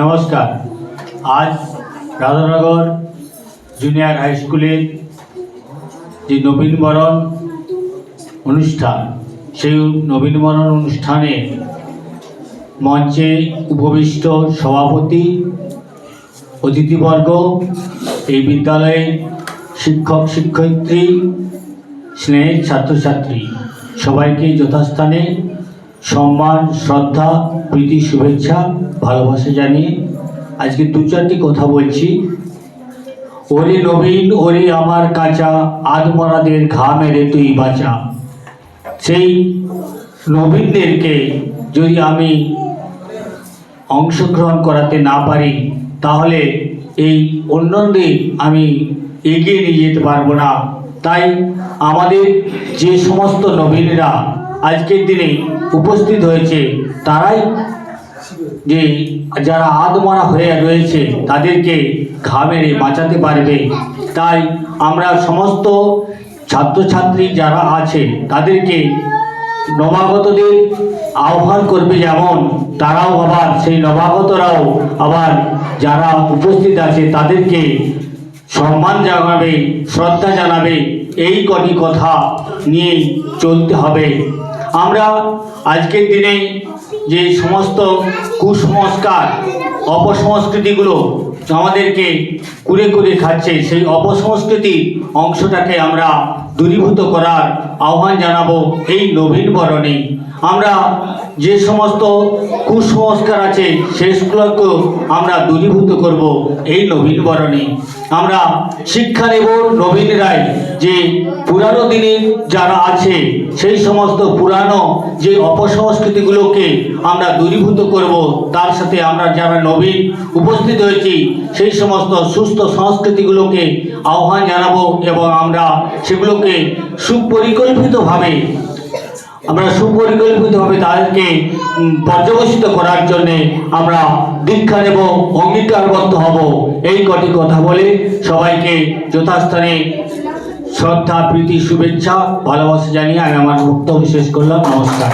নমস্কার। আজ Radhanagar junior high স্কুলের যে নবীনবরণ অনুষ্ঠান, সেই নবীনবরণ অনুষ্ঠানে মঞ্চে উপবিষ্ট সভাপতি, অতিথিবর্গ, এই বিদ্যালয়ের শিক্ষক, শিক্ষয়িত্রী, স্নেহের ছাত্রছাত্রী, সবাইকে যথাস্থানে সম্মান, শ্রদ্ধা, প্রীতি, শুভেচ্ছা, ভালোবাসা জানিয়ে আজকে দু চারটি কথা বলছি। ওরে নবীন, ওরে আমার কাঁচা আদমরাদের ঘা মেরে তুই বাঁচা। সেই নবীনদেরকে যদি আমি অংশগ্রহণ করাতে না পারি, তাহলে এই অন্যদের আমি এগিয়ে নিয়ে যেতে পারব না। তাই আমাদের যে সমস্ত নবীনরা আজকের দিনে উপস্থিত হয়েছে তারাই যে যারা আদমরা হয়ে রয়েছে তাদেরকে ঘা মেরে বাঁচাতে পারবে। তাই আমরা সমস্ত ছাত্রছাত্রী যারা আছে তাদেরকে নবাগতদের আহ্বান করবে যেমন তারাও আবার সেই নবাগতরাও আবার যারা উপস্থিত আছে তাদেরকে সম্মান জানাবে, শ্রদ্ধা জানাবে। এই কটি কথা নিয়ে চলতে হবে। আমরা আজকের দিনে যে সমস্ত কুসংস্কার, অপসংস্কৃতিগুলো আমাদেরকে কুড়ে কুড়ে খাচ্ছে, সেই অপসংস্কৃতির অংশটাকে আমরা দূরীভূত করার আহ্বান জানাব এই নবীন বরণে। আমরা যে সমস্ত কুসংস্কার আছে সেগুলোকেও আমরা দূরীভূত করব এই নবীন বরণে। আমরা শিক্ষা নেব নবীন রায় যে পুরানো দিনের যারা আছে, সেই সমস্ত পুরানো যে অপসংস্কৃতিগুলোকে আমরা দূরীভূত করব, তার সাথে আমরা যারা নবীন উপস্থিত হয়েছি, সেই সমস্ত সুস্থ সংস্কৃতিগুলোকে আহ্বান জানাব এবং আমরা সেগুলোকে সুপরিকল্পিতভাবে, আমরা সুপরিকল্পিতভাবে তাদেরকে পর্যবেসিত করার জন্যে আমরা দীক্ষা নেব, অঙ্গীকারবদ্ধ হব। এই কটি কথা বলে সবাইকে যথাস্থানে শ্রদ্ধা, প্রীতি, শুভেচ্ছা, ভালোবাসা জানিয়ে আমি আমার বক্তব্য শেষ করলাম। নমস্কার।